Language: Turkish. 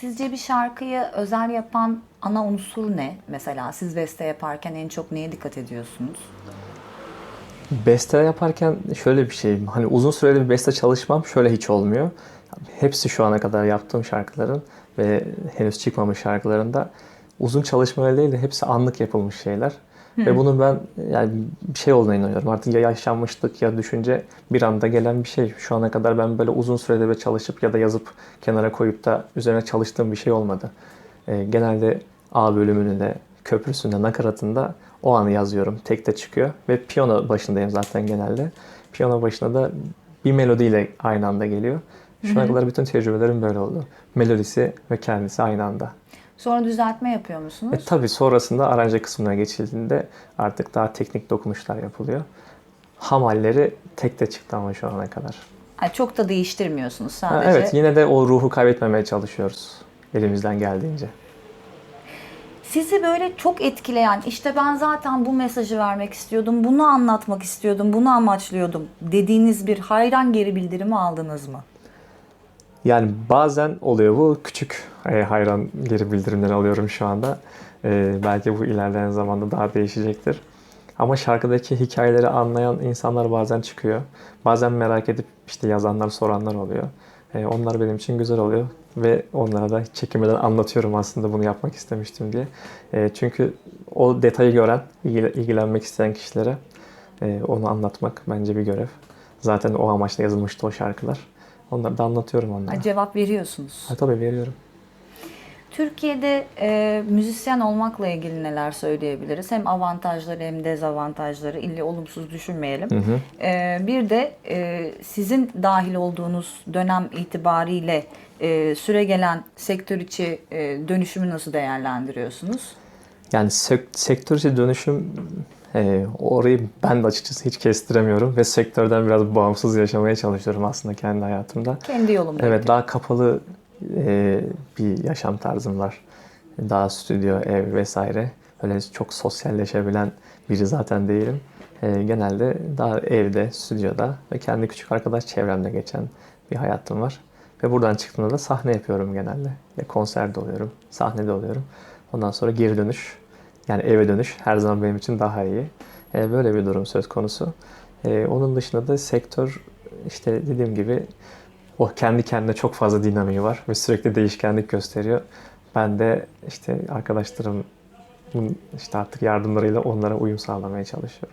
Sizce bir şarkıyı özel yapan ana unsur ne? Mesela siz beste yaparken en çok neye dikkat ediyorsunuz? Beste yaparken şöyle bir şey, hani uzun süreli bir beste çalışmam şöyle hiç olmuyor. Hepsi şu ana kadar yaptığım şarkıların ve henüz çıkmamış şarkılarında uzun çalışmalar değil de hepsi anlık yapılmış şeyler. Ve bunun ben yani bir şey olduğuna inanıyorum. Artık ya yaşanmışlık ya düşünce bir anda gelen bir şey. Şu ana kadar ben böyle uzun sürede böyle çalışıp ya da yazıp kenara koyup da üzerine çalıştığım bir şey olmadı. Ee, genelde A bölümünü de köprüsünde, nakaratında o anı yazıyorum. Tek de çıkıyor ve piyano başındayım zaten genelde. Piyano başına da bir melodiyle aynı anda geliyor. Şu ana kadar bütün tecrübelerim böyle oldu. Melodisi ve kendisi aynı anda. Sonra düzeltme yapıyor musunuz? E tabii sonrasında aranje kısmına geçildiğinde artık daha teknik dokunuşlar yapılıyor. Ham halleri tek de çıktı ama şu ana kadar. Ha, çok da değiştirmiyorsunuz Ha, sadece. evet yine de o ruhu kaybetmemeye çalışıyoruz elimizden geldiğince. Sizi böyle çok etkileyen, işte ben zaten bu mesajı vermek istiyordum, bunu anlatmak istiyordum, bunu amaçlıyordum dediğiniz bir hayran geri bildirimi aldınız mı? Yani bazen oluyor bu. Küçük e, hayran geri bildirimleri alıyorum şu anda. E, belki bu ilerleyen zamanda daha değişecektir. Ama şarkıdaki hikayeleri anlayan insanlar bazen çıkıyor. Bazen merak edip işte yazanlar, soranlar oluyor. E, onlar benim için güzel oluyor. Ve onlara da çekinmeden anlatıyorum aslında bunu yapmak istemiştim diye. E, çünkü o detayı gören, ilgil- ilgilenmek isteyen kişilere e, onu anlatmak bence bir görev. Zaten o amaçla yazılmıştı o şarkılar. Onları da anlatıyorum onlara. Ha, cevap veriyorsunuz. Ha, tabii veriyorum. Türkiye'de e, müzisyen olmakla ilgili neler söyleyebiliriz? Hem avantajları hem dezavantajları illa olumsuz düşünmeyelim. Hı hı. E, bir de e, sizin dahil olduğunuz dönem itibariyle e, süre gelen sektör içi e, dönüşümü nasıl değerlendiriyorsunuz? Yani sek- sektör içi dönüşüm e, orayı ben de açıkçası hiç kestiremiyorum ve sektörden biraz bağımsız yaşamaya çalışıyorum aslında kendi hayatımda. Kendi yolumda. Evet daha kapalı e, bir yaşam tarzım var. Daha stüdyo, ev vesaire. Öyle çok sosyalleşebilen biri zaten değilim. E, genelde daha evde, stüdyoda ve kendi küçük arkadaş çevremde geçen bir hayatım var. Ve buradan çıktığımda da sahne yapıyorum genelde. Ya konserde oluyorum, sahnede oluyorum. Ondan sonra geri dönüş, yani eve dönüş her zaman benim için daha iyi. E, böyle bir durum söz konusu. E, onun dışında da sektör işte dediğim gibi o kendi kendine çok fazla dinamiği var ve sürekli değişkenlik gösteriyor. Ben de işte arkadaşlarım işte artık yardımlarıyla onlara uyum sağlamaya çalışıyorum.